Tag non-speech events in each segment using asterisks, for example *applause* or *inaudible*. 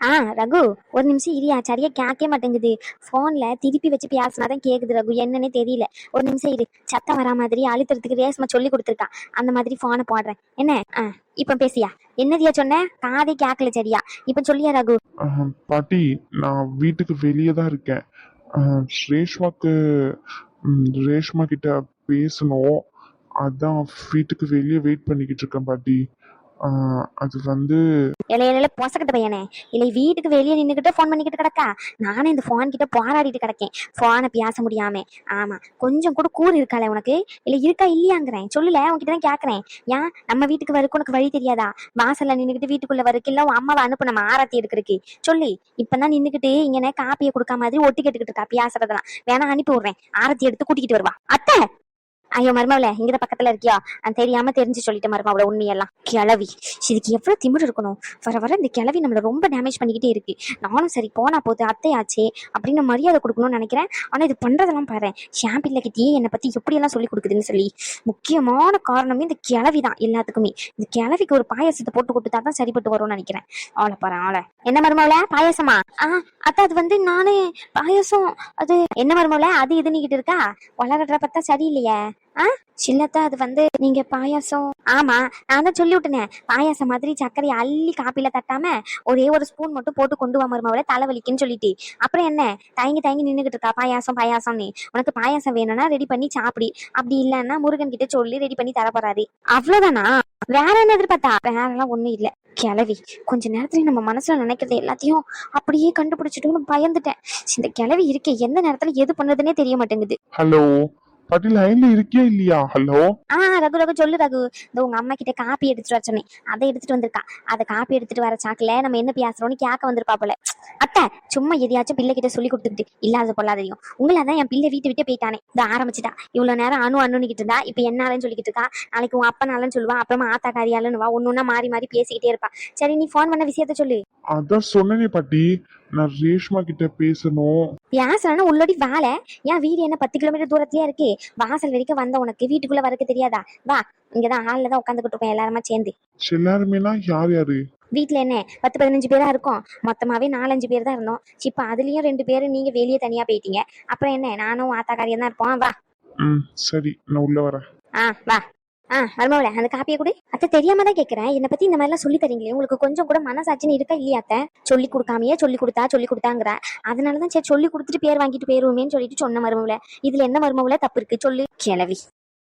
ஆ ரகு ஒரு நிமிஷம் இரியா சரியா கேட்க மாட்டேங்குது. ஃபோன்ல திருப்பி வச்சு பேசினாதான் கேக்குது ரகு. என்னன்னே தெரியல. ஒரு நிமிஷம் இரு. சத்தம் வரா மாதிரி அழுத்துறதுக்கு ரேஸ்மா சொல்லி கொடுத்துருக்கான். அந்த மாதிரி ஃபோனை போடுறேன். என்ன? ஆ இப்ப பேசியா? என்னதியா சொன்ன? காதே கேட்கல சரியா? இப்ப சொல்லியா ரகு? பாட்டி நான் வீட்டுக்கு வெளியே தான் இருக்கேன். ரேஷ்மாக்கு ரேஷ்மா கிட்ட பேசணும். அதான் வீட்டுக்கு வெளியே வெயிட் பண்ணிக்கிட்டு இருக்கேன் பாட்டி. அது வந்து இலையில பொசக்கட்ட பையனே. இல்லை வீட்டுக்கு வெளியே நின்றுக்கிட்டு ஃபோன் பண்ணிக்கிட்டு கிடக்கா? நானே இந்த ஃபோன் கிட்ட போராடிட்டு கிடக்கேன். ஃபோனை பேச முடியாம. ஆமா. கொஞ்சம் கூட கூறு இருக்காளே உனக்கு? இல்லை இருக்கா இல்லையாங்கிறேன். சொல்லல உன்கிட்ட தான் கேட்கறேன் ஏன்? நம்ம வீட்டுக்கு வரக்கு உனக்கு வழி தெரியாதா? வாசல்ல நின்றுக்கிட்டு வீட்டுக்குள்ள வரக்கு இல்ல உன் அம்மாவை அனுப்பு ஆரத்தி எடுக்கிறதுக்கு. சொல்லி இப்பதான் நின்றுக்கிட்டு இங்கே காப்பியை கொடுக்க மாதிரி ஒட்டி கேட்டுக்கிட்டு இருக்கா பேசுறதெல்லாம். வேணா அனுப்பி விடுறேன். ஆரத்தி எடுத்து கூட்டிக்கிட்டு வருவா. அத்தை! ஐயோ மருமாவில இங்கதான் பக்கத்துல இருக்கியா? நான் தெரியாம தெரிஞ்சு சொல்லிட்டேன் மருமாவில உண்மையெல்லாம். கிளவி இதுக்கு எவ்வளவு திமிரு இருக்கணும்? வர வர இந்த கிளவி நம்மள ரொம்ப டேமேஜ் பண்ணிக்கிட்டே இருக்கு. நானும் சரி போனா போது அத்தையாச்சே அப்படின்னு மரியாதை கொடுக்கணும்னு நினைக்கிறேன். ஆனா இது பண்றதெல்லாம் பாரு. ஷாம் கிட்டேயே என்னை பத்தி எப்படி எல்லாம் சொல்லி கொடுக்குதுன்னு சொல்லி. முக்கியமான காரணமே இந்த கிளவி தான் எல்லாத்துக்குமே. இந்த கிளவிக்கு ஒரு பாயாசத்தை போட்டு கொடுத்தா தான் சரிப்பட்டு வரும்னு நினைக்கிறேன். ஆளை பாரு ஆளை. என்ன மருமாவில பாயாசமா? ஆஹ் அத்தை அது வந்து நானே பாயாசம் அது என்ன மருமாவில அது இதுன்னு நீக்கிட்டு இருக்கா வளர்ற பார்த்தா சரியில்லையே. ஆ? சில்லத்தா அது வந்து நீங்க பாயாசம். ஆமா நான் தான் சொல்லி விட்டேனே பாயாசம் மாதிரி சர்க்கரை அள்ளி காப்பில தட்டாம ஒரே ஒரு ஸ்பூன் மட்டும் போட்டு கொண்டு வா மருமவள தலைவலிக்குன்னு சொல்லிட்டு. அப்புறம் என்ன? தயங்கி தயங்கி நின்னுகிட்டு இருக்கா பாயாசம் பாயாசம்னு. உனக்கு பாயாசம் வேணும்னா ரெடி பண்ணி சாப்பிடி. அப்படி இல்லைன்னா முருகன் கிட்ட சொல்லி ரெடி பண்ணி தர போறாரு. அவ்வளவுதானா? வேற என்ன எதிர்பார்த்தா? வேற எல்லாம் ஒண்ணும் இல்ல. கிளவி கொஞ்ச நேரத்துல நம்ம மனசுல நினைக்கிறது எல்லாத்தையும் அப்படியே கண்டுபிடிச்சிட்டோம்னு பயந்துட்டேன். இந்த கிளவி இருக்கே எந்த நேரத்துல எது பண்றதுன்னே தெரிய மாட்டேங்குது. ஹலோ பாட்டி லைன்ல இருக்கியா இல்லையா? ஹலோ ஆ ரகு ரகு சொல்லு ரகு. இந்த உங்க அம்மா கிட்ட காப்பி எடுத்துட்டு வர சொன்னேன். அதை எடுத்துட்டு வந்திருக்கா. அதை காப்பி எடுத்துட்டு வர சாக்குல நம்ம என்ன பேசுறோம்னு கேட்க வந்திருப்பா போல. அத்தை சும்மா எதையாச்சும் பிள்ளை கிட்ட சொல்லி கொடுத்துக்கிட்டு இல்லாத பொல்லாதையும் உங்களை தான் என் பிள்ளை வீட்டை விட்டே போயிட்டானே. இந்த ஆரம்பிச்சிட்டா. இவ்வளவு நேரம் அணு அண்ணுனிக்கிட்டு இருந்தா இப்ப என்னாலன்னு சொல்லிக்கிட்டு இருக்கா. நாளைக்கு உன் அப்பனாலன்னு சொல்லுவா அப்புறமா ஆத்தா காரியாலன்னு வா ஒன்னொன்னா மாறி மாறி பேசிக்கிட்டே இருப்பா. சரி நீ ஃபோன் பண்ண விஷயத்த சொல்லு. அதான் சொன்னேனே பாட்டி. நான் ரேஷ்மா கிட்ட பேசணும். பேசலன்னா உள்ளோடி வேலை ஏன் வீடு என்ன பத்து கிலோமீட்டர் தூரத்துலயே இருக்கு. வாசல் வரைக்கும் வந்த உனக்கு. வீட்டுக்குள்ள வரக்கு தெரியாதா? வா. இங்கதான் ஹால்ல தான் உட்காந்துக்கிட்டு இருக்கோம். எல்லாருமா சேர்ந்து. எல்லாருமேனா யார் யாரு? வீட்ல என்ன? பத்து பதினஞ்சு பேரா இருக்கோம். மொத்தமாவே நாலஞ்சு பேர் தான் இருந்தோம். இப்ப அதுலயும் ரெண்டு பேரும் நீங்க வெளியே தனியா போயிட்டீங்க. அப்புறம் என்ன? நானும் ஆத்தாக்காரியம் தான் இருப்போம். வா. ம் சரி. நான் உள்ள வரேன். ஆ வா. ஆ மருமவளே அந்த காப்பியை கொடு. அத்தை தெரியாம தான் கேக்குறேன். என்னை பத்தி இந்த மாதிரிலாம் சொல்லி தரீங்களே. உங்களுக்கு கொஞ்சம் கூட மனசாட்சின்னு இருக்கா இல்லையா அத்தை? சொல்லி கொடுக்காமையே சொல்லி கொடுத்தா சொல்லி கொடுத்தாங்கிற. அதனாலதான் சரி சொல்லி கொடுத்துட்டு பேர் வாங்கிட்டு போயிருவோமேன்னு சொல்லிட்டு சொன்ன மருமவள இதுல என்ன மருமவள தப்பு இருக்கு? சொல்லு. கிளவி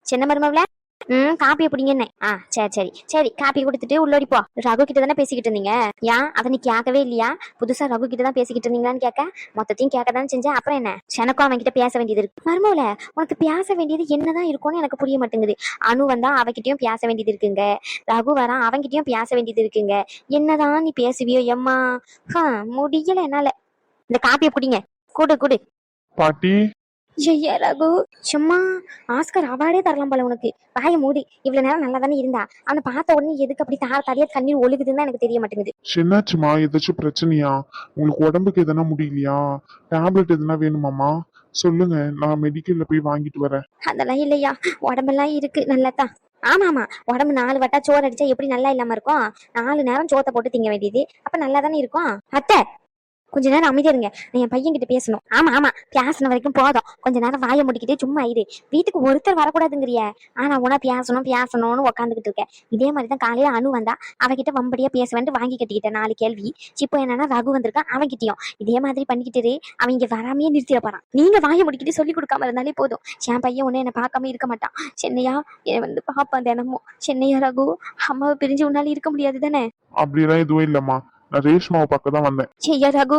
சின்ன மருமவள ம் காப்பியை பிடிங்கன்னு. ஆ சரி சரி. சரி காப்பி கொடுத்துட்டு உள்ளோடி போ. ரகு கிட்ட தானே பேசிக்கிட்டு இருந்தீங்க? ஏன்? அதை நீ கேட்கவே இல்லையா? புதுசா ரகு கிட்ட தான் பேசிக்கிட்டு இருந்தீங்களான்னு கேட்க? மொத்தத்தையும் கேட்க தான் செஞ்சேன் அப்புறம் என்ன? எனக்கும் அவன் கிட்ட பேச வேண்டியது இருக்கு. மருமவுல உனக்கு பேச வேண்டியது என்னதான் இருக்கும்னு எனக்கு புரிய மாட்டேங்குது. அனு வந்தா அவகிட்டயும் பேச வேண்டியது இருக்குங்க. ரகு வரான் அவங்கிட்டயும் பேச வேண்டியது இருக்குங்க. என்னதான் நீ பேசுவியோ எம்மா? ஹா, முடியல என்னால. இந்த காப்பியை குடிங்க குடு குடு. பாட்டி ஐயா ரகு. சும்மா ஆஸ்கர் அவார்டே தரலாம் போல உனக்கு. வாய மூடி. இவ்வளவு நேரம் நல்லா தானே இருந்தா. அவனை பார்த்த உடனே எதுக்கு அப்படி தார தாரியா கண்ணீர் ஒழுகுதுன்னு தான் எனக்கு தெரிய மாட்டேங்குது. என்னாச்சுமா ஏதாச்சும் பிரச்சனையா? உங்களுக்கு உடம்புக்கு எதனா முடியலையா? டேப்லெட் எதனா வேணுமாமா சொல்லுங்க. நான் மெடிக்கல்ல போய் வாங்கிட்டு வரேன். அதெல்லாம் இல்லையா. உடம்பெல்லாம் இருக்கு. நல்லதான் ஆமா ஆமா உடம்பு நாலு வட்டா சோறு அடிச்சா எப்படி நல்லா இல்லாம இருக்கும்? நாலு நேரம் சோத்தை போட்டு திங்க வேண்டியது. அப்ப நல்லா தானே இருக்கும்? அத்தை கொஞ்ச நேரம் அமைதியா இருங்க. நான் என் பையன் கிட்ட பேசணும். ஆமா ஆமா. பேசின வரைக்கும் போதும். கொஞ்ச நேரம் வாயை முடிக்கிட்டே சும்மா இரு. வீட்டுக்கு ஒருத்தர் வரக்கூடாதுங்கிறிய. ஆனா உனா பேசணும் பேசணும்னு உக்காந்துகிட்டு இருக்கேன். இதே மாதிரி தான் காலையில அணு வந்தா அவகிட்ட வம்படியா பேச வாங்கி கட்டிக்கிட்டேன். நாலு கேள்வி. இப்போ என்னன்னா ரகு வந்திருக்கான் அவன்கிட்டயும் இதே மாதிரி பண்ணிக்கிட்டு அவன் இங்க வராமையே நிறுத்திட போறான். நீங்க வாயை முடிக்கிட்டு சொல்லி கொடுக்காம இருந்தாலே போதும். என் பையன் உன்ன என்ன பார்க்காம இருக்க மாட்டான். சென்னையா? என்னை வந்து பாப்பான் தினமும். சென்னையா ரகு? அம்மாவை பிரிஞ்சு உன்னால இருக்க முடியாது தானே? அப்படிலாம் எதுவும் இல்லம்மா. நான் ரேஷ்மாவை பார்க்க தான் வந்தேன் செய்யா ரகு?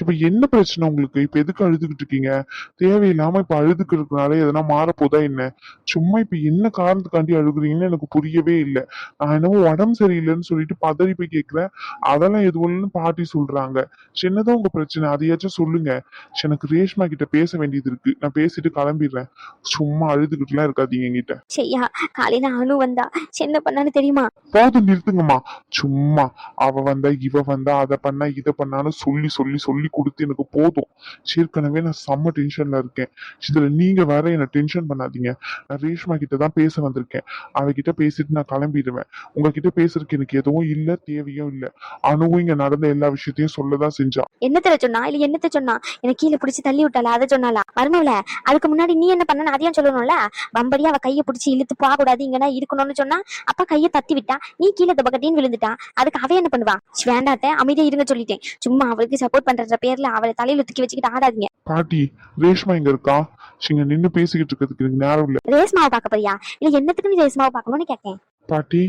இப்ப என்ன பிரச்சனை உங்களுக்கு? இப்ப எதுக்கு அழுதுகிட்டு இருக்கீங்க? தேவையில்லாம இப்ப அழுதுக்கிறதுனால எதனா மாறப்போதா என்ன? சும்மா இப்ப என்ன காரணத்துக்காண்டி அழுகுறீங்கன்னு எனக்கு புரியவே இல்லை. நான் என்னவோ உடம்பு சரியில்லைன்னு சொல்லிட்டு பதறி போய் கேட்கிறேன் அதெல்லாம் எதுவும் பாட்டி சொல்றாங்க. சின்னதான் உங்க பிரச்சனை? அதையாச்சும் சொல்லுங்க. எனக்கு ரேஷ்மா கிட்ட பேச வேண்டியது இருக்கு. நான் பேசிட்டு கிளம்பிடுறேன். சும்மா அழுதுகிட்டுலாம் இருக்காதீங்க என்கிட்ட. செய்யா காலையில அனு வந்தா. என்ன பண்ணான்னு தெரியுமா? போதும் நிறுத்துங்கம்மா. சும்மா. அவ வந்தா இவ வந்தா அதை பண்ணா இதை பண்ணான்னு சொல்லி சொல்லி சொல்லி கொடுத்து எனக்கு போதும். ஏற்கனவே நான் செம்ம டென்ஷன்ல இருக்கேன். இதுல நீங்க வேற என்ன டென்ஷன் பண்ணாதீங்க. நான் ரேஷ்மா கிட்ட தான் பேச வந்திருக்கேன். அவகிட்ட பேசிட்டு நான் கிளம்பிடுவேன். உங்ககிட்ட பேசுறதுக்கு எனக்கு எதுவும் இல்ல தேவையும் இல்ல. அணுவும் இங்க நடந்த எல்லா விஷயத்தையும் சொல்லதான் செஞ்சா. என்னத்துல சொன்னா? இல்ல என்னத்த சொன்னா? எனக்கு கீழே பிடிச்சி தள்ளி விட்டால அதை சொன்னாலா வரணும்ல? அதுக்கு முன்னாடி நீ என்ன பண்ண அதையும் சொல்லணும்ல? பம்படியா அவ கையை பிடிச்சி இழுத்து போக கூடாது இங்கன்னா இருக்கணும்னு சொன்னா அப்பா கையை தத்தி விட்டா நீ கீழே தபக்கட்டின்னு விழுந்துட்டா. அதுக்கு அவ என்ன பண்ணுவா? ஷ், வேண்டாத்த அமைதியா இருங்க சொல்லிட்டேன். சும்மா அவளுக்கு சப்போர்ட் பண்ண பண்ற பேர்ல அவளை தலையில தூக்கி வச்சுக்கிட்டு ஆடாதீங்க. பாட்டி ரேஷ்மா இங்க இருக்கா? இங்க நின்னு பேசிக்கிட்டு இருக்கிறதுக்கு எனக்கு நேரம் இல்ல. ரேஸ்மாவை பார்க்க போறியா? இல்ல என்னத்துக்கு நீ ரேஸ்மாவை பார்க்கணும்னு கேட்கேன் பாட்டி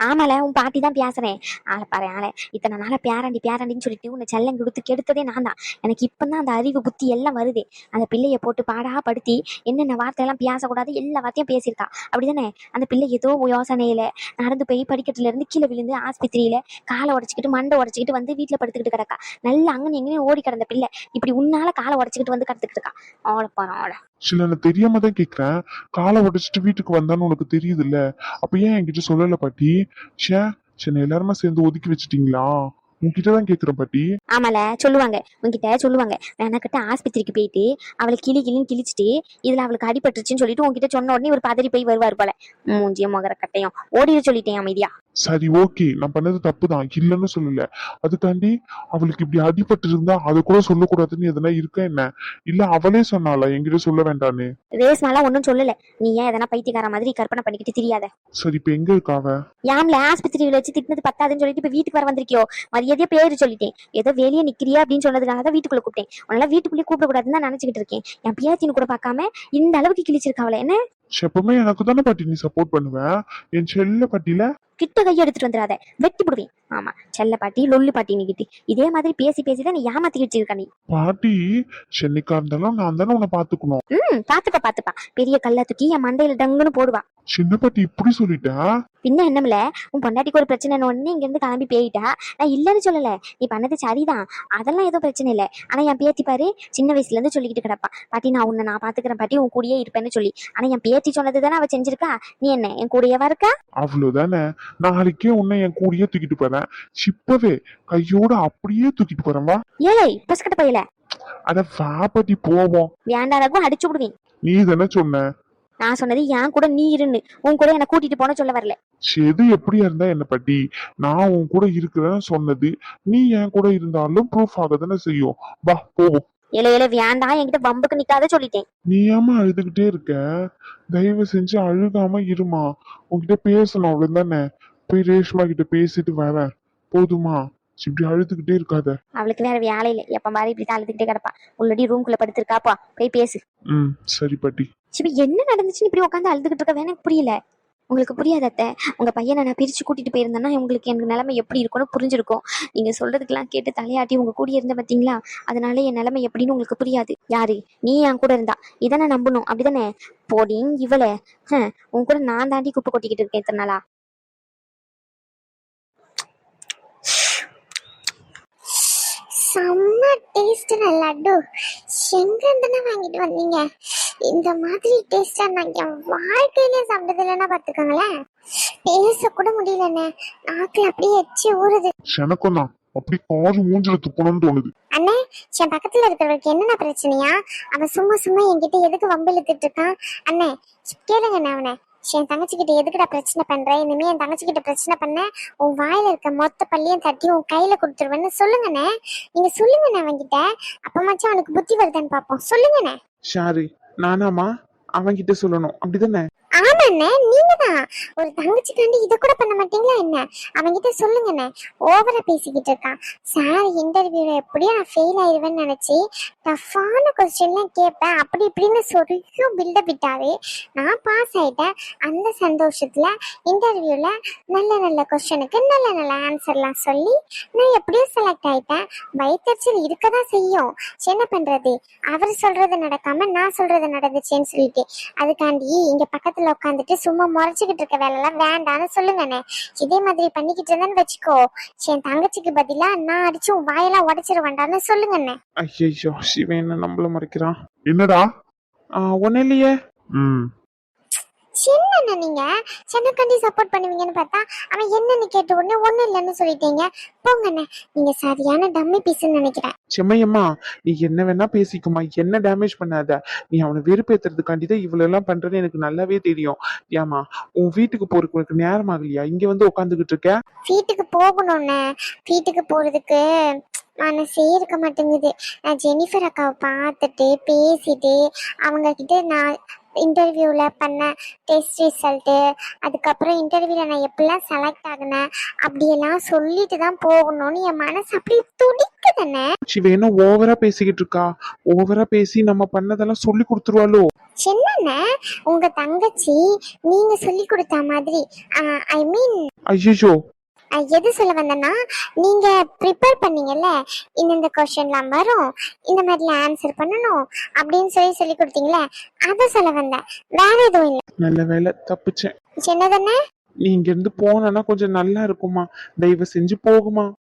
ஆமால உன் பாட்டி தான் பேசுறேன். ஆளை பாரு ஆளை. இத்தனை நாளா பேராண்டி பேராண்டின்னு சொல்லிட்டு உன்னை செல்லம் கொடுத்து கெடுத்ததே நான் தான். எனக்கு இப்பதான் அந்த அறிவு புத்தி எல்லாம் வருது. அந்த பிள்ளைய போட்டு பாடா படுத்தி என்னென்ன வார்த்தையெல்லாம் பேசக்கூடாது எல்லா வார்த்தையும் பேசியிருக்கா. அப்படிதானே? அந்த பிள்ளை ஏதோ யோசனையில நடந்து போய் படிக்கட்டுல இருந்து கீழே விழுந்து ஆஸ்பத்திரியில காலை உடச்சிக்கிட்டு மண்டை உடச்சிக்கிட்டு வந்து வீட்டுல படுத்துக்கிட்டு கிடக்கா. நல்லா அங்கே எங்கேயும் ஓடி கிடந்த பிள்ளை இப்படி உன்னால காலை உடச்சிக்கிட்டு வந்து கடத்துக்கிட்டு இருக்கா. அவளை போறான் அவளை சில நான் தெரியாம தான் கேக்குறேன். காலை உடைச்சிட்டு வீட்டுக்கு வந்தான்னு உனக்கு தெரியுதுல்ல? அப்ப ஏன் என்கிட்ட சொல்லல பாட்டி? ச்சே சரி எல்லாருமே சேர்ந்து ஒதுக்கி வச்சிட்டீங்களா? உன்கிட்ட தான் கேக்குறேன் பாட்டி. ஆமால சொல்லுவாங்க. உன்கிட்ட சொல்லுவாங்க. எனக்கிட்ட ஆஸ்பத்திரிக்கு போயிட்டு அவளை கிளி கிளின்னு கிழிச்சிட்டு இதுல அவளுக்கு அடிபட்டுருச்சுன்னு சொல்லிட்டு உன்கிட்ட சொன்ன உடனே ஒரு பதறி போய் வருவார் போல. மூஞ்சிய முகர கட்டையும். ஓடிட சொல்லிட்டேன் அமைதியா. சரி ஓகே நான் பண்ணது தப்பு தான் இல்லைன்னு சொல்லல. அதுக்காண்டி அவளுக்கு இப்படி அடிபட்டு இருந்தா அதை கூட சொல்லக்கூடாதுன்னு எதனா இருக்கா என்ன? இல்ல அவளே சொன்னாளா? என்கிட்ட சொல்ல வேண்டான்னு? ரேஸ்மாலாம் ஒன்றும் சொல்லல. நீ ஏன் எதனா பைத்தியக்கார மாதிரி கற்பனை பண்ணிக்கிட்டு தெரியாத? சரி இப்ப எங்க இருக்காவ யாம்ல ஆஸ்பத்திரியில வச்சு திட்டினது பத்தாதுன்னு சொல்லிட்டு இப்ப வீட்டுக்கு வர வந்திருக்கியோ? மரியாதையா பேரு சொல்லிட்டேன். ஏதோ வெளியே நிக்கிறியா அப்படின்னு சொன்னதுக்காக தான் வீட்டுக்குள்ள கூப்பிட்டேன். உன்னால வீட்டுக்குள்ளேயே கூப்பிடக்கூடாதுன்னு தான் நினைச்சுக்கிட்டு இருக்கேன். என் பியாத்தின்னு கூட பார்க்காம இந்த அளவுக்கு கிழிச்சிருக்காவல என்ன? எப்பவுமே எனக்கு தானே பாட்டி நீ சப்போர்ட் பண்ணுவேன் என் செல்ல பாட்டில கிட்ட கையை எடுத்துட்டு வந்துடாத. வெட்டி விடுவேன் ஆமா செல்ல பாட்டி லொல்லு பாட்டி நீக்கிட்டு இதே மாதிரி பேசி பேசி தான் நீ ஏமாத்தி வச்சிருக்க நீ. பாட்டி சென்னைக்கா இருந்தாலும் நான் தானே உன்னை பாத்துக்கணும் ம் பாத்துப்பா பாத்துப்பா பெரிய கல்ல தூக்கி என் மண்டையில டங்குன்னு போடுவா. சின்ன பாட்டி இப்படி சொல்லிட்டா? பின்ன என்னமில்ல உன் பொண்டாட்டிக்கு ஒரு பிரச்சனை உடனே இங்க இருந்து கிளம்பி போயிட்டா? நான் இல்லைன்னு சொல்லல. நீ பண்ணது சரிதான். அதெல்லாம் எதுவும் பிரச்சனை இல்லை. ஆனா என் பேத்தி பாரு சின்ன வயசுல இருந்து சொல்லிக்கிட்டு கிடப்பா. பாட்டி நான் உன்னை நான் பாத்துக்கிறேன். பாட்டி உன் கூடயே இருப்பேன்னு சொல்லி. ஆனா என் பேத்தி சொன்னது தானே அவ செஞ்சிருக்கா? நீ என்ன என் கூடயேவா இருக்கா? அவ்வளவுதானே. நாளைக்கே உன்னை என் கூடயே தூக்கிட்டு போறேன். சிப்பவே கையோட அப்படியே தூக்கிட்டு போறேன் வா. ஏய் பசுக்கட்ட பையல. அட வா பாட்டி போவோம். வேண்டாதக்கும் அடிச்சு விடுவேன். நீ தானே சொன்ன. நான் சொன்னது என் கூட நீ இருன்னு. உன் கூட என்ன கூட்டிட்டு போன சொல்ல வரல. எது எப்படியா இருந்தா என்ன பாட்டி? நான் உன் கூட இருக்கிறேன்னு சொன்னது நீ என் கூட இருந்தாலும் ப்ரூஃப் ஆக தானே செய்யும். வா போவோம். இல இல வேண்டாம் என்கிட்ட பம்புக்கு நிக்காத சொல்லிட்டேன். நீ ஏமா அழுதுகிட்டே இருக்க? தயவு செஞ்சு அழுகாம இருமா. உன்கிட்ட பேசணும் அவ்வளவுதானே? போய் ரேஷ்மா கிட்ட பேசிட்டு வரேன். போதுமா? இப்படி அழுதுகிட்டே இருக்காத. அவளுக்கு வேற வேலை இல்லை. எப்ப பாரு இப்படி அழுதுகிட்டே கிடப்பா. உள்ளடி ரூம்குள்ள படுத்திருக்காப்பா போய் பேசு. ம் சரி பாட்டி. சிவ என்ன நடந்துச்சுன்னு இப்படி உட்காந்து அழுதுகிட்டு இருக்க? எனக்கு புரியல. உங்களுக்கு புரியாத அத்தை. உங்க பையனை நான் பிரிச்சு கூட்டிட்டு போயிருந்தேன்னா உங்களுக்கு எனக்கு நிலைமை எப்படி இருக்கும்னு புரிஞ்சிருக்கும். நீங்க சொல்றதுக்கெல்லாம் கேட்டு தலையாட்டி உங்க கூட இருந்த பாத்தீங்களா? அதனால என் நிலைமை எப்படின்னு உங்களுக்கு புரியாது. யாரு? நீ என் கூட இருந்தா. இதை நான் நம்பணும். அப்படிதானே? போடிங் இவளே. ஹம், உன் கூட நான் தாண்டி குப்பை கொட்டிக்கிட்டு இருக்கேன் இத்தனை நாளா. செம்ம டேஸ்ட் லட்டு. எங்க இருந்துன்னு வாங்கிட்டு வந்தீங்க. இந்த மாதிரி டேஸ்டா நான் என் வாழ்க்கையிலே சாப்பிட்டது இல்லைன்னா பாத்துக்கோங்களேன் பேச கூட முடியலண்ணே. நாக்குல அப்படியே எச்சி ஊறுது. எனக்கும் தான் அப்படி காது மூஞ்சில துப்பணும்னு தோணுது. அண்ணே என் பக்கத்துல இருக்கிறவருக்கு என்னென்ன பிரச்சனையா? அவன் சும்மா சும்மா என்கிட்ட எதுக்கு வம்பு இழுத்துட்டு இருக்கான் அண்ணே கேளுங்கண்ணே அவனை. என் தங்கச்சி கிட்ட எதுக்குடா பிரச்சனை பண்ற? இனிமே என் தங்கச்சி கிட்ட பிரச்சனை பண்ண உன் வாயில இருக்க மொத்த பள்ளியும் தட்டி உன் கையில கொடுத்துருவேன்னு சொல்லுங்கண்ணே. நீங்க சொல்லுங்கண்ணே அவன்கிட்ட. அப்பமாச்சும் அவனுக்கு புத்தி வருதான்னு பாப்போம் சொல்லுங்கண்ணே. ஷாரு நானாமா அவன்கிட்ட சொல்லணும். அப்படிதானே? ஆமாண்ணே நீங்க தான் ஒரு தங்கச்சிக்காண்டி இதை கூட பண்ண மாட்டீங்களா என்ன? அவன்கிட்ட சொல்லுங்கண்ணே. ஓவரா பேசிக்கிட்டு இருக்கான். சார் இன்டர்வியூல எப்படியும் நான் ஃபெயில் ஆயிடுவேன்னு நினைச்சு டஃப்பான கொஸ்டின்லாம் கேட்பேன். அப்படி இப்படின்னு சொல்லியும் பில்டப் விட்டாரு. நான் பாஸ் ஆயிட்டேன். அந்த சந்தோஷத்துல இன்டர்வியூல நல்ல நல்ல கொஸ்டினுக்கு நல்ல நல்ல ஆன்சர்லாம் சொல்லி நான் எப்படியும் செலக்ட் ஆயிட்டேன். வயிற்றுச்சல் இருக்க தான் செய்யும் என்ன பண்றது? அவர் சொல்றது நடக்காம நான் சொல்றது நடந்துச்சேன்னு சொல்லிட்டு அதுக்காண்டி இங்க பக்கத்துல உட்காந்துட்டு சும்மா முறைச்சுக்கிட்டு இருக்க வேலைலாம் வேண்டாம்னு சொல்லுங்கண்ணே. இதே மாதிரி பண்ணிக்கிட்டு இருந்தேன்னு வச்சுக்கோ. என் தங்கச்சிக்கு பதிலா நான் அடிச்சு வாயெல்லாம் உடைச்சிட வேண்டாம்னு சொல்லுங்கண்ணே. ஐயோ சிவன் என்ன நம்மள மறைக்கிறான்? என்னடா? ஒன்னும் இல்லையே. ம். என்னண்ணா நீங்க? சென்னக்காண்டி சப்போர்ட் பண்ணுவீங்கன்னு பார்த்தா அவன் என்னன்னு கேட்ட உடனே ஒண்ணும் இல்லைன்னு சொல்லிட்டீங்க. போங்கண்ணே. நீங்க சரியான டம்மி பீஸ்ன்னு நினைக்கிறேன். செம்மையம்மா நீ என்ன வேணா பேசிக்குமா என்ன டேமேஜ் பண்ணாத. நீ அவனை வெறுப்பேத்துறதுக்காண்டி தான் இவ்வளவு எல்லாம் பண்றேன்னு எனக்கு நல்லாவே தெரியும். ஏமா உன் வீட்டுக்கு போறதுக்கு உனக்கு நேரம் ஆகலையா? இங்க வந்து உட்காந்துக்கிட்டு இருக்க? வீட்டுக்கு போகணும்ண்ணே. வீட்டுக்கு போறதுக்கு மனசே இருக்க மாட்டேங்குது. நான் ஜெனிஃபர் அக்காவை பார்த்துட்டு பேசிட்டு அவங்க கிட்ட நான் இன்டர்வியூல பண்ண டெஸ்ட் ரிசல்ட்டு அதுக்கப்புறம் இன்டர்வியூல நான் எப்படிலாம் செலக்ட் ஆகினேன் அப்படியெல்லாம் சொல்லிட்டு தான் போகணும்னு என் மனசு அப்படியே துடிக்குதுண்ணே. சிவ என்ன ஓவரா பேசிக்கிட்டு இருக்கா? ஓவரா பேசி நம்ம பண்ணதெல்லாம் சொல்லி கொடுத்துருவாளோ? என்னண்ணே உங்க தங்கச்சி நீங்க சொல்லி கொடுத்த மாதிரி ஐ மீன் ஐயோ எது சொல்ல வந்தேன்னா நீங்க ப்ரிப்பேர் பண்ணீங்கல்ல இந்தந்த கொஸ்டின்லாம் வரும் இந்த மாதிரிலாம் ஆன்சர் பண்ணணும் அப்படின்னு சொல்லி சொல்லி கொடுத்தீங்களே அதை சொல்ல வந்தேன். வேற எதுவும் இல்லை. நல்ல வேலை தப்பிச்சேன். சின்னதானே நீ இங்க இருந்து போனா கொஞ்சம் நல்லா இருக்குமா? தயவு செஞ்சு போகுமா?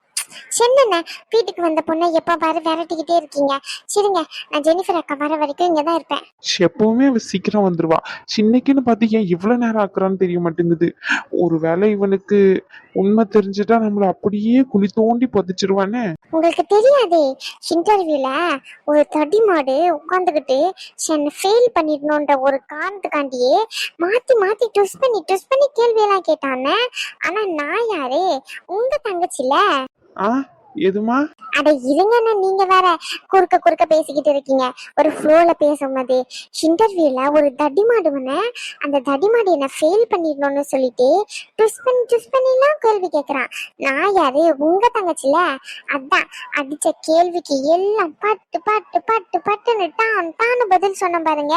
சின்னண்ணே வீட்டுக்கு வந்த பொண்ணை எப்போ பாரு விரட்டிக்கிட்டே இருக்கீங்க. சரிங்க நான் ஜெனிஃபர் அக்கா வர வரைக்கும் இங்கே தான் இருப்பேன் எப்பவுமே அவ சீக்கிரம் வந்துருவா. சின்னைக்குன்னு பார்த்து ஏன் இவ்வளவு நேரம் ஆக்குறான்னு தெரிய மாட்டேங்குது. ஒருவேளை இவனுக்கு உண்மை தெரிஞ்சுட்டா நம்மள அப்படியே குழி தோண்டி புதைச்சிருவானே. உங்களுக்கு தெரியாதே இன்டர்வியூல ஒரு தடி மாடு உட்காந்துக்கிட்டு என்னை ஃபெயில் பண்ணிடணுன்ற ஒரு காரணத்துக்காண்டியே மாத்தி மாத்தி ட்விஸ்ட் பண்ணி ட்விஸ்ட் பண்ணி கேள்வியெல்லாம் கேட்டானே. ஆனா நான் யாரு? உங்க தங்கச்சில? ஆ எதுமா? அட இருங்கண்ணா நீங்க வேற குறுக்க குறுக்க பேசிக்கிட்டு இருக்கீங்க. ஒரு ஃப்ளோல பேசும்போது இன்டர்வியூல ஒரு தடி மாடுவன அந்த தடி மாடு என்ன ஃபெயில் பண்ணிடணும்னு சொல்லிட்டு ட்விஸ்ட் பண்ணி ட்விஸ்ட் பண்ணிலாம் கேள்வி கேட்கறான் நான் யாரு? உங்க தங்கச்சில? அதான் அடிச்ச கேள்விக்கு எல்லாம் பட்டு பட்டு பட்டு பட்டுன்னு டான் டான்னு பதில் சொன்ன பாருங்க.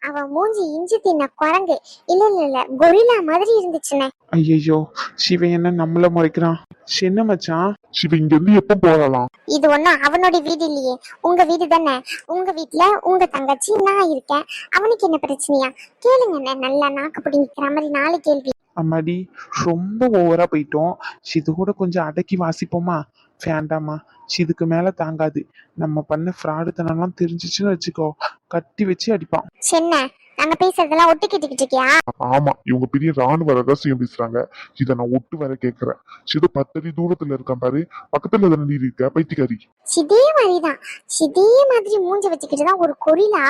அவன் மூஞ்சி இஞ்சி தின்ன குரங்கு. இல்ல இல்ல இல்ல கொரில்லா மாதிரி இருந்துச்சுண்ணே. ஐயையோ சிவன் என்ன நம்மள முறைக்கிறான். என்ன மச்சான். சிவ இங்க இருந்து எப்ப போகலாம்? இது ஒண்ணும் அவனோட வீடு இல்லையே. உங்க வீடு தானே? உங்க வீட்ல உங்க தங்கச்சி நான் இருக்கேன். அவனுக்கு என்ன பிரச்சனையா? கேளுங்க நல்லா நாக்கு பிடிங்கிக்கிற மாதிரி நாலு கேள்வி. அம்மாடி ரொம்ப ஓவரா போயிட்டோம். இது கூட கொஞ்சம் அடக்கி வாசிப்போமா? வேண்டாமா இதுக்கு மேல தாங்காது. நம்ம பண்ண ஃப்ராடுத்தனம்லாம் தெரிஞ்சிச்சுன்னு வச்சுக்கோ. கட்டி வச்சு அடிப்பான். சென்ன நாங்க பேசுறதெல்லாம் ஒட்டு கேட்டுக்கிட்டு இருக்கியா ஆமா இவங்க பெரிய ராணுவ ரகசியம் பேசுறாங்க. இத நான் ஒட்டு வர கேக்குறேன். சிது பத்தடி தூரத்துல இருக்கான் பாரு. பக்கத்துல தானே நீ இருக்க பைத்தியக்காரி. இதே மாதிரிதான். இதே மாதிரி மூஞ்ச வச்சுக்கிட்டு தான் ஒரு கொரிலா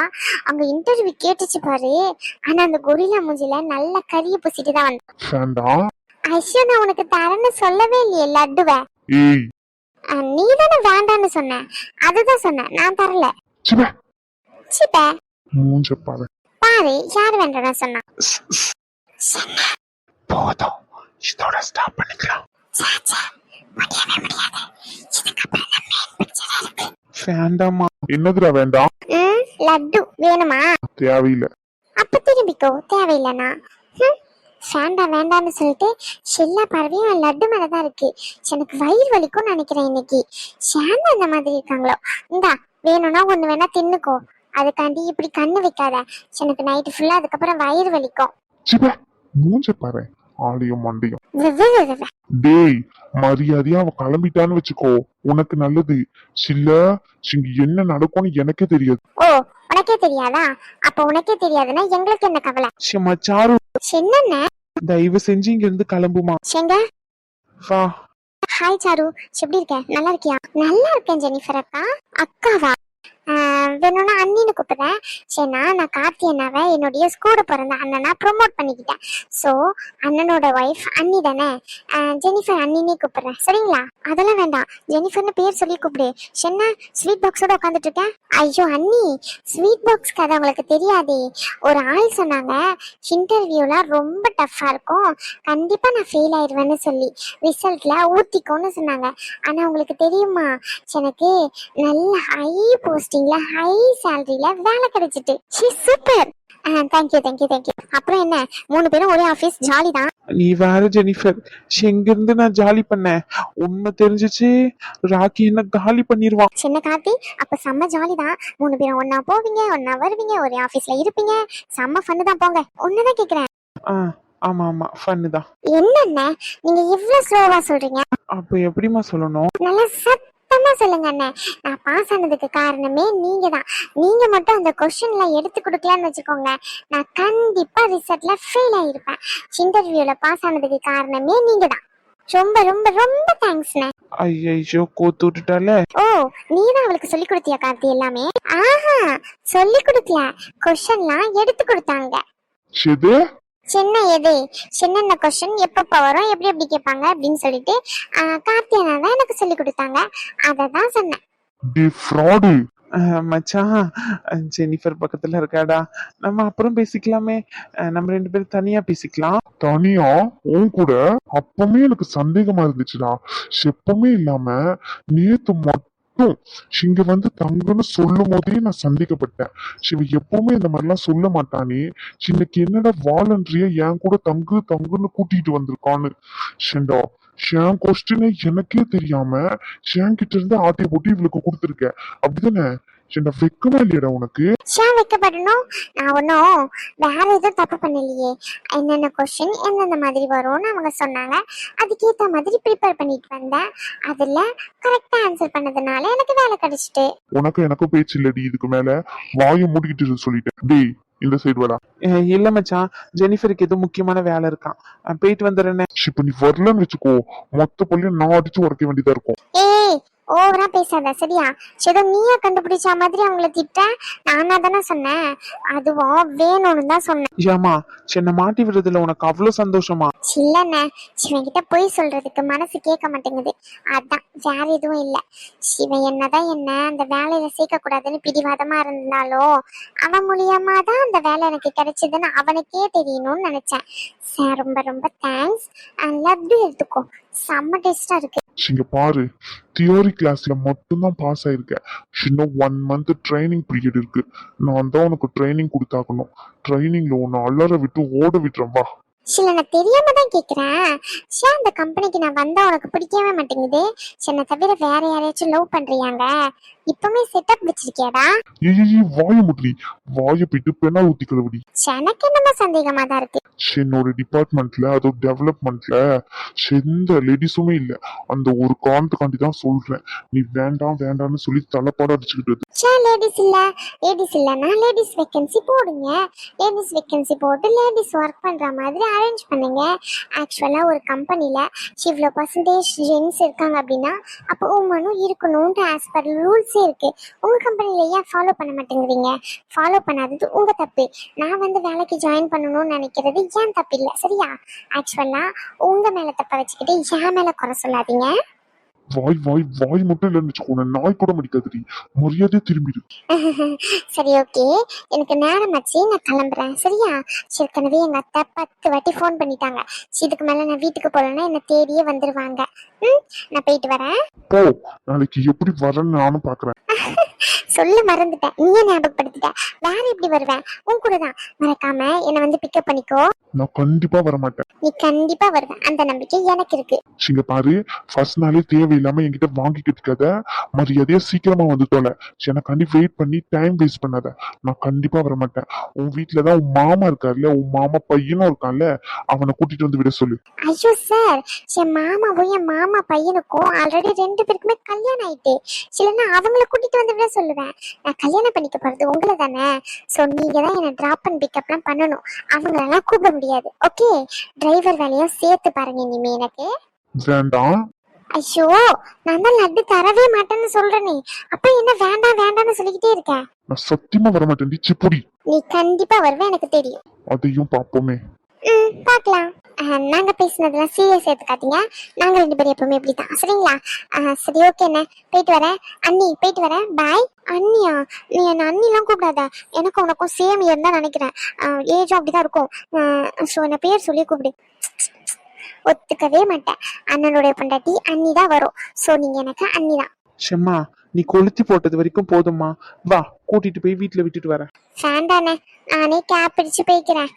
அங்க இன்டர்வியூ கேட்டுச்சு பாரு. ஆனா அந்த கொரிலா மூஞ்சில நல்ல கரிய பூசிட்டு தான் ஐயோ நான் உனக்கு தரேன்னு சொல்லவே இல்லையே லட்டுவ. ஏய். நீ தானே வேண்டான்னு சொன்ன. அதுதான் சொன்னேன் நான் தரல. சிவ சிப்ப மூஞ்ச பாரு. யார் வேண்டாம் சொன்னா? போதும். இதோட ஸ்டாப் பண்ணிக்கலாம். வேண்டாமா என்னதுடா வேண்டாம்? லட்டு வேணுமா? தேவையில்லை. அப்ப திரும்பிக்கோ தேவையில்லைனா வேண்டாம் வேண்டாம்னு சொல்லிட்டு எல்லா பறவையும் லட்டு மேலதான் இருக்கு. எனக்கு வயிறு வலிக்கும் நினைக்கிறேன் இன்னைக்கு. சேந்த அந்த மாதிரி இருக்காங்களோ? இந்தா வேணும்னா ஒண்ணு வேணா தின்னுக்கோ. அதுக்காண்டி இப்படி கண்ணு வைக்காத. எனக்கு நைட்டு ஃபுல்லா அதுக்கப்புறம் வயிறு வலிக்கும். சிவ மூஞ்ச பாரு. ஆலயம் மண்டையும். டேய் மரியாதையா அவ கிளம்பிட்டான்னு வச்சுக்கோ. உனக்கு நல்லது. சில்ல இங்க என்ன நடக்கும்னு எனக்கே தெரியாது. ஓ உனக்கே தெரியாதா? அப்ப உனக்கே தெரியாதுன்னா எங்களுக்கு என்ன கவலை? சும்மா சாரு என்னென்ன? தயவு செஞ்சு இங்க இருந்து கிளம்புமா? செங்க வா. ஹாய் சாரு. எப்படி இருக்க? நல்லா இருக்கியா? நல்லா இருக்கேன் ஜெனிஃபர் அக்கா. அக்காவா? வேணும்னா அண்ணின்னு கூப்பிடுறேன். சரிண்ணா நான் கார்த்தி அண்ணாவை என்னுடைய கூட பிறந்த அண்ணனா ப்ரொமோட் பண்ணிக்கிட்டேன். ஸோ அண்ணனோட ஒய்ஃப் அண்ணி தானே? ஆஹ் ஜெனிஃபர் அண்ணினே கூப்பிடுறேன். சரிங்களா? அதெல்லாம் வேண்டாம். ஜெனிஃபர்னு பேர் சொல்லி கூப்பிடு. என்ன ஸ்வீட் பாக்ஸோட உட்காந்துட்டு இருக்கேன். ஐயோ அண்ணி ஸ்வீட் பாக்ஸ் கதை உங்களுக்கு தெரியாதே. ஒரு ஆள் சொன்னாங்க இன்டர்வியூலாம் ரொம்ப டஃப்பாக இருக்கும். கண்டிப்பாக நான் ஃபெயில் ஆயிடுவேன்னு சொல்லி. ரிசல்ட்ல ஊத்திக்கோன்னு சொன்னாங்க. ஆனா உங்களுக்கு தெரியுமா? எனக்கு நல்ல ஹை போஸ்டிங்ல ஹை சேலரியில வேலை கிடைச்சிட்டு. சூப்பர் தேங்க்யூ தேங்க்யூ தேங்க்யூ அப்புறம் என்ன? மூணு பேரும் ஒரே ஆஃபீஸ் ஜாலி தான். நீ வேற ஜெனிஃபர் எங்க இருந்து நான் ஜாலி பண்ணேன்? உண்மை தெரிஞ்சிச்சு ராக்கி என்ன காலி பண்ணிடுவான் சின்ன கார்த்தி அப்ப செம்ம ஜாலி தான். மூணு பேரும் ஒண்ணா போவீங்க ஒண்ணா வருவீங்க ஒரே ஆஃபீஸ்ல இருப்பீங்க. செம்ம ஃபன்னு தான் போங்க. ஒண்ணுதான் கேக்குறேன். ஆ ஆமா ஆமா ஃபன்னு தான். என்னென்ன? நீங்க இவ்ளோ ஸ்லோவா சொல்றீங்க. அப்ப எப்படிம்மா சொல்லணும்? நல்லா சத்தமா சொல்லுங்க அண்ணன் நான் பாஸ் ஆனதுக்கு காரணமே நீங்க தான் நீங்க மட்டும் அந்த கொஸ்டின்ல எடுத்து கொடுக்கலன்னு வச்சுக்கோங்க. நான் கண்டிப்பா ரிசல்ட்ல ஃபெயில் ஆயிருப்பேன். இன்டர்வியூல பாஸ் ஆனதுக்கு காரணமே நீங்க தான் ரொம்ப ரொம்ப ரொம்ப தேங்க்ஸ்ண்ணே ஐயோ கோத்து விட்டுட்டால. ஓ நீ தான் அவளுக்கு சொல்லி கொடுத்தியா கார்த்தி எல்லாமே? ஆஹா சொல்லி கொடுக்கல. கொஸ்டின்லாம் எடுத்து கொடுத்தாங்க. சென்னை எது? சின்ன கொஸ்டின் எப்பப்போ வரும்? எப்படி எப்படி கேட்பாங்க? அப்படின்னு சொல்லிட்டு ஆஹ், தான் எனக்கு சொல்லி கொடுத்தாங்க. அதை தான் சொன்னேன். மச்சான் ஜெனிஃபர் பக்கத்துல இருக்காடா. நம்ம அப்புறம் பேசிக்கலாமே. அஹ் நம்ம ரெண்டு பேரும் தனியா பேசிக்கலாம். தனியா? உன் கூட? அப்பமே எனக்கு சந்தேகமா இருந்துச்சுடா. எப்பவுமே இல்லாம நேத்து மட்டும் இங்க வந்து தங்குன்னு சொல்லும் போதே நான் சந்தேகப்பட்டேன் சிவ எப்பவுமே இந்த மாதிரிலாம் சொல்ல மாட்டானே. இன்னைக்கு என்னடா வாலண்டரியா என் கூட தங்கு தங்குன்னு கூட்டிட்டு வந்திருக்கான்னு. ஷெண்டா என் கொஸ்டினை எனக்கே தெரியாம என் கிட்ட இருந்து ஆட்டைய போட்டு இவளுக்கு கொடுத்துருக்க அப்படிதானே? ஷெண்டா வெக்கமா இல்லையடா உனக்கு. ஏன் வைக்கப்படணும் நான் ஒன்றும் வேற எதுவும் தப்பு பண்ணலையே. என்னென்ன கொஸ்டின் எந்தெந்த மாதிரி வரும்னு அவங்க சொன்னாங்க. அதுக்கேற்ற மாதிரி ப்ரிப்பேர் பண்ணிட்டு வந்தேன். அதில் கரெக்டாக ஆன்சர் பண்ணதுனால எனக்கு வேலை கிடைச்சிட்டு. உனக்கும் எனக்கும் பேச்சு இல்லடி இதுக்கு மேல. வாயை மூடிக்கிட்டு இரு சொல்லிட்டேன். டேய் இந்த சைடு வாடா. அஹ் இல்ல மச்சான். ஜெனிஃபருக்கு ஏதோ முக்கியமான வேலை இருக்கான் அஹ் போயிட்டு வந்துடுறேனே. இப்ப நீ வரலன்னு வச்சுக்கோ. மொத்த பள்ளியும் நான் அடிச்சு உடைக்க வேண்டியதா இருக்கும். ஏய் ஓவரா பேசாத சரியா? ஏதோ நீயா கண்டுபிடிச்ச மாதிரி அவங்கள திட்ட? நானா தானே சொன்னேன். அதுவும் வேணும்னு தான் சொன்னேன். ஏமா சின்ன மாட்டி விடுறதுல உனக்கு அவ்வளவு சந்தோஷமா? இல்லைண்ணே சிவன்கிட்ட பொய் சொல்றதுக்கு மனசு கேட்க மாட்டேங்குது. அதான் வேற எதுவும் இல்லை. சிவன் என்னதான் என்ன அந்த வேலையில சேர்க்க கூடாதுன்னு பிடிவாதமா இருந்தாலும் அவன் மூலியமா தான் அந்த வேலை எனக்கு கிடைச்சதுன்னு அவனுக்கே தெரியணும்னு நினைச்சேன். சார் ரொம்ப ரொம்ப தேங்க்ஸ் லட்டு எடுத்துக்கோ. செம்ம டேஸ்டா இருக்கு. இங்க பாரு. தியோரி கிளாஸ்ல மட்டும்தான் பாஸ் ஆயிருக்கேன். இன்னும் ஒன் மந்த் ட்ரைனிங் பீரியட் இருக்கு. நான் தான் உனக்கு ட்ரைனிங் கொடுத்தாக்கணும் ட்ரைனிங்ல உன்னை அலற விட்டு ஓட விட்டுறேன் வா. சில நான் தெரியாம தான் கேக்குறேன். சே அந்த கம்பெனிக்கு நான் வந்தா உனக்கு பிடிக்கவே மாட்டேங்குது. என்னை தவிர வேற யாரையாச்சும் லவ் பண்றியாங்க? இப்பவுமே செட்டப் வச்சிருக்கியாடா? ஏய் வாய முட்ரி வாய போயிட்டு பெண்ணா ஊத்தி கழுவுடி. எனக்கு என்னமோ சந்தேகமா தான் இருக்கு? என்னோட டிபார்ட்மெண்ட்ல அதோட டெவலப்மெண்ட்ல எந்த லேடிஸுமே இல்ல. அந்த ஒரு காரணத்துக்காண்டி தான் சொல்றேன். நீ வேண்டாம் வேண்டாம்னு சொல்லி தலைப்பாட அடிச்சுக்கிட்டு சே லேடிஸ் இல்ல. லேடிஸ் இல்லைன்னா லேடிஸ் வேக்கன்சி போடுங்க. லேடிஸ் வேக்கன்சி போட்டு லேடிஸ் ஒர்க் பண்ற மாதிரி அரேஞ்ச் பண்ணுங்க. ஆக்சுவலா ஒரு கம்பெனில இவ்வளோ பர்சன்டேஜ் ஜென்ஸ் இருக்காங்க அப்படின்னா அப்போ உமனும் இருக்கணும்ன்ற ஆஸ் பர் ரூல்ஸே இருக்கு. உங்க கம்பெனியில ஏன் ஃபாலோ பண்ண மாட்டேங்கிறீங்க? ஃபாலோ பண்ணாதது உங்க தப்பு. நான் வந்து வேலைக்கு ஜாயின் பண்ணணும்னு நினைக்கிறது ஏன் தப்பு இல்லை? சரியா? ஆக்சுவலா உங்க மேல தப்ப வச்சுக்கிட்டு என் மேல குறை சொல்லாதீங்க. வாய் வாய் வாய் மட்டும் இல்லைன்னு வச்சுக்கோ நாய் கூட மடிக்காதடி. மரியாதையா திரும்பிடு *laughs* சரி ஓகே எனக்கு நேரம் ஆச்சு நான் கிளம்புறேன். சரியா? ஏற்கனவே எங்க அத்தை பத்து வாட்டி ஃபோன் பண்ணிட்டாங்க. இதுக்கு மேல நான் வீட்டுக்கு போகலன்னா என்னை தேடியே வந்துருவாங்க. ம்? நான் போயிட்டு வரேன். போ. நாளைக்கு எப்படி வரேன்னு நானும் பாக்குறேன். *laughs* சொல்ல மறந்துட்டேன். நீயே ஞாபகப்படுத்திட்ட. வேற எப்படி வருவேன்? உன் கூட தான். மறக்காம என்னை வந்து பிக்கப் பண்ணிக்கோ. நான் கண்டிப்பா வர மாட்டேன் நீ கண்டிப்பா வருவேன் அந்த நம்பிக்கை எனக்கு இருக்கு. இங்க பாரு ஃபர்ஸ்ட் நாளே தேவையில்லாம என்கிட்ட வாங்கிக்கிட்டு மரியாதையா சீக்கிரமா வந்து தொலை. எனக்காண்டி வெயிட் பண்ணி டைம் வேஸ்ட் பண்ணாத. நான் கண்டிப்பா வர மாட்டேன் உன் வீட்டுலதான் உன் மாமா இருக்கார்ல உன் மாமா பையனும் இருக்கான்ல அவனை கூட்டிட்டு வந்து விட சொல்லு. ஐயோ சார் என் மாமாவும் என் மாமா பையனுக்கும் ஆல்ரெடி ரெண்டு பேருக்குமே கல்யாணம் ஆயிட்டு. இல்லைன்னா அவங்கள கூட்டிட்டு வந்து விட சொல்லுவேன். நான் கல்யாணம் பண்ணிக்க போறது உங்களை தானே? ஸோ நீங்க தான் என்னை ட்ராப் அண்ட் பிக்கப்லாம் பண்ணணும். அவங்களெல்லாம் கூப்பிட முடியாது. ஓகே டிரைவர் வேலையும் சேர்த்து பாருங்க இனிமே எனக்கு. வேண்டாம் ஐயோ நான் தான் லட்டு தரவே மாட்டேன்னு சொல்றேனே. அப்ப என்ன வேண்டாம் வேண்டாம்னு சொல்லிக்கிட்டே இருக்கேன் நான் சத்தியமா வர மாட்டேன் சிப்புடி நீ கண்டிப்பா வருவே எனக்கு தெரியும். அதையும் பாப்போமே. ம் பார்க்கலாம். நாங்க பேசினதெல்லாம் சீரியஸ் எடுத்துக்காதீங்க. நாங்க ரெண்டு பேரும் எப்பவுமே இப்படி தான் சரிங்களா சரி ஓகே என்ன போயிட்டு வரேன். அண்ணி போயிட்டு வரேன். பாய் அண்ணியா? நீ என்ன அண்ணிலாம் கூப்பிடாத. எனக்கு உனக்கும் சேம் இயர் தான் நினைக்கிறேன். ஏஜும் அப்படிதான் இருக்கும். ஸோ என்ன பேர் சொல்லி கூப்பிடு. ஒத்துக்கவே மாட்டேன். அண்ணனுடைய பொண்டாட்டி அண்ணி தான் வரும். ஸோ நீங்க எனக்கு அண்ணி தான் நீ கொளுத்தி போட்டது வரைக்கும் போதும்மா. வா கூட்டிட்டு போய் வீட்டுல விட்டுட்டு வரேன். வேண்டாண்ணே நானே கேப் பிடிச்சு போய்க்கிறேன்.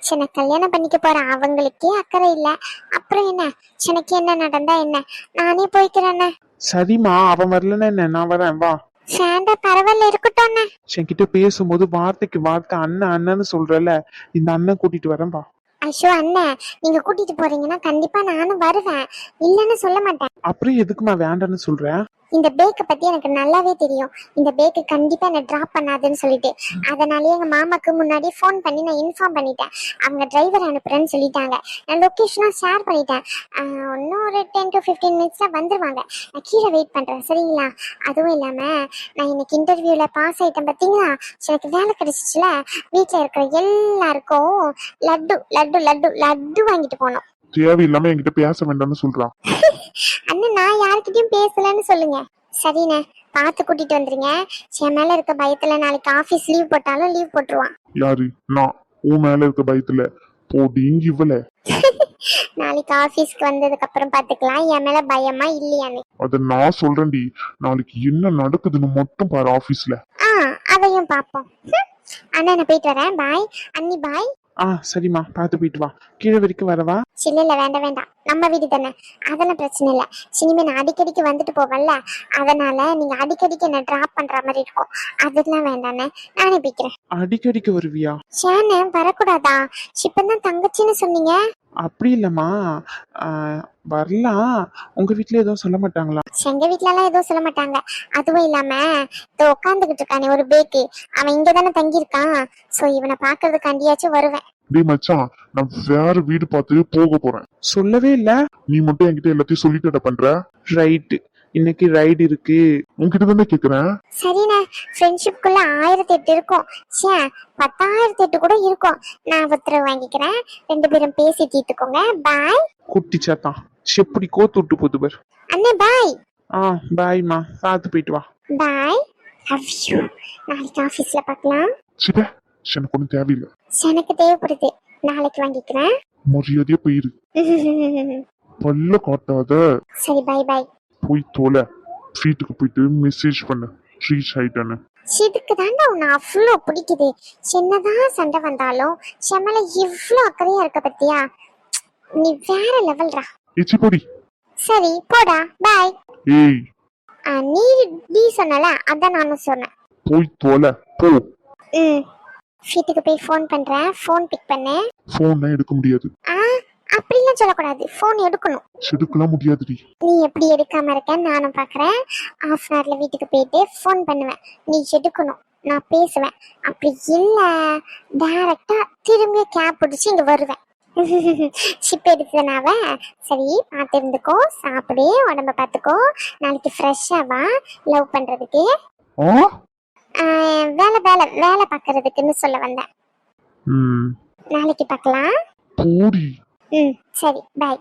சின்ன கல்யாணம் பண்ணிக்க போறேன் அவங்களுக்கே அக்கறை இல்லை. அப்புறம் என்ன? எனக்கு என்ன நடந்தா என்ன? நானே போய்க்கிறேண்ணே. சரிம்மா அவன் வரலன்னா என்ன? நான் வரேன் வா. வேண்டாம் பரவாயில்ல இருக்கட்டும்ண்ணே. என்கிட்ட பேசும்போது வார்த்தைக்கு வார்த்தை அண்ணன் அண்ணன்னு சொல்றல இந்த அண்ணன் கூட்டிட்டு வரேன் வா. ஐயோ அண்ணன் நீங்க கூட்டிட்டு போறீங்கன்னா கண்டிப்பா நானும் வருவேன். இல்லைன்னு சொல்ல மாட்டேன். அப்புறம் எதுக்குமா வேண்டான்னு சொல்ற? இந்த பேக்கை பத்தி எனக்கு நல்லாவே தெரியும். இந்த பேக்கு கண்டிப்பா என்ன டிராப் பண்ணாதுன்னு சொல்லிட்டு. அதனாலேயே எங்க மாமாக்கு முன்னாடி ஃபோன் பண்ணி நான் இன்ஃபார்ம் பண்ணிட்டேன். அவங்க டிரைவர் அனுப்புறேன்னு சொல்லிட்டாங்க. நான் லொக்கேஷனும் ஷேர் பண்ணிட்டேன். இன்னும் ஒரு டென் டு ஃபிஃப்டீன் மினிட்ஸ்ல வந்துருவாங்க. நான் கீழே வெயிட் பண்றேன். சரிங்களா? அதுவும் இல்லாம நான் இன்னைக்கு இன்டர்வியூல பாஸ் ஆயிட்டேன் பாத்தீங்களா? எனக்கு வேலை கிடைச்சிச்சுல. வீட்டுல இருக்கிற எல்லாருக்கும் லட்டு லட்டு லட்டு லட்டு வாங்கிட்டு போனோம். தேவையில்லாம என்கிட்ட பேச வேண்டாம்னு சொல்றான். அண்ணன் நான் யார்கிட்டயும் பேசலன்னு சொல்லுங்க. சரிண்ணே பார்த்து கூட்டிட்டு வந்துருங்க. என் மேல இருக்க பயத்துல நாளைக்கு ஆபீஸ் லீவ் போட்டாலும் லீவ் போட்டுருவான். யாரு? நான். உன் மேல இருக்க பயத்துல. போடிங்க இவ்வள *laughs* நாளைக்கு ஆபீஸ்க்கு வந்ததுக்கு அப்புறம் பாத்துக்கலாம் என் மேல பயமா இல்லையான்னு அத நான் சொல்றேன்டி. நாளைக்கு என்ன நடக்குதுன்னு மட்டும் பாரு ஆபீஸ்ல ஆ அதையும் பார்ப்போம். ஹம். அண்ணா நான் போயிட்டு வரேன். பாய். அண்ணி பாய். ஆ சரிம்மா பார்த்து போயிட்டு வா. கீழே வரைக்கும் வரவா இல்ல இல்ல வேண்டாம் வேண்டாம். நம்ம வீடு தானே? அதெல்லாம் பிரச்சனை இல்ல. சினிமே நான் அடிக்கடிக்கு வந்துட்டு போவேன்ல? அதனால நீங்க அடிக்கடிக்கு என்ன டிராப் பண்ற மாதிரி இருக்கும். அதெல்லாம் வேண்டாண்ணே. நானே போய்க்கிறேன். அடிக்கடிக்கு வருவியா? ஏன்னு வரக்கூடாதா? இப்பதான் தங்கச்சின்னு சொன்னீங்க. அப்படி இல்லைம்மா. வரலாம். உங்க வீட்ல எதுவும் சொல்ல மாட்டாங்களா? எங்க வீட்ல எல்லாம் எதுவும் சொல்ல மாட்டாங்க. அதுவும் இல்லாம இதோ உட்காந்துக்கிட்டு இருக்கானே ஒரு பேக்கு அவன் இங்க தானே தங்கியிருக்கான். சோ இவனை பாக்குறதுக்காண்டியாச்சும் வருவேன். டேய் மச்சான் நான் வேற வீடு பார்த்து போக போறேன். சொல்லவே இல்ல. நீ மட்டும் என்கிட்ட எல்லாத்தையும் சொல்லிட்டு பண்ற? ரைட்டு இன்னைக்கு ரைடு இருக்கு. உன்கிட்ட தானே கேக்குறேன்? சரிண்ணே ஃப்ரெண்ட்ஷிப்குள்ள ஆயிரத்தி எட்டு இருக்கும். சே பத்தாயிரத்தி எட்டு கூட இருக்கும். நான் உத்தரவு வாங்கிக்கிறேன். ரெண்டு பேரும் பேசி தீர்த்துக்கோங்க. பாய் குட்டி சாத்தான் எப்படி கோத்து விட்டு போது பார். அண்ணே பாய் ஆ பாய்மா பார்த்து போயிட்டு வா. பாய் லவ் யூ நாளைக்கு ஆஃபீஸில் பார்க்கலாம். சிட எனக்கு ஒன்றும் தேவையில்லை. எனக்கு தேவைப்படுது. நாளைக்கு வாங்கிக்கிறேன். மரியாதையா போயிரு. *laughs* பல்ல காட்டாத. சரி பாய் பாய் போய் தொலை. வீட்டுக்கு போயிட்டு மெசேஜ் பண்ணு. ரீச் ஆயிட்டானு இதுக்கு தாண்டா உன்னை அவ்வளோ பிடிக்குது. என்னதான் சண்டை வந்தாலும் செம்மல இவ்வளோ அக்கறையா இருக்க பத்தியா? நீ வேற லெவல்ரா ஏச்சி பொடி. சரி போடா. பாய் ஏய். நீ நீ சொன்னல அதான் நானும் சொன்னேன். போய் தொலை. போ. ம். வீட்டுக்கு போய் ஃபோன் பண்றேன். ஃபோன் பிக் பண்ணு. போன்லாம் எடுக்க முடியாது. ஆ அப்படிலாம் சொல்லக்கூடாது. ஃபோன் எடுக்கணும். செடுக்கலாம் முடியாதுடி. நீ எப்படி எடுக்காம இருக்கேன்னு நானும் பார்க்குறேன் ஆஃப் அன் ஹவரில் வீட்டுக்கு போயிட்டு ஃபோன் பண்ணுவேன். நீ எடுக்கணும் நான் பேசுவேன். அப்படி இல்லை டைரக்டா திரும்பி கேப் பிடிச்சி இங்கே வருவேன். *laughs* ஷிப் எடுத்ததுனாவ சரி பார்த்து இருந்துக்கோ. சாப்பிடு உடம்ப பார்த்துக்கோ நாளைக்கு ஃப்ரெஷ்ஷாக வா. லவ் பண்ணுறதுக்கு வேலை வேலை வேலை பார்க்கறதுக்குன்னு சொல்ல வந்தேன். நாளைக்கு பார்க்கலாம் ம் சரி பாய்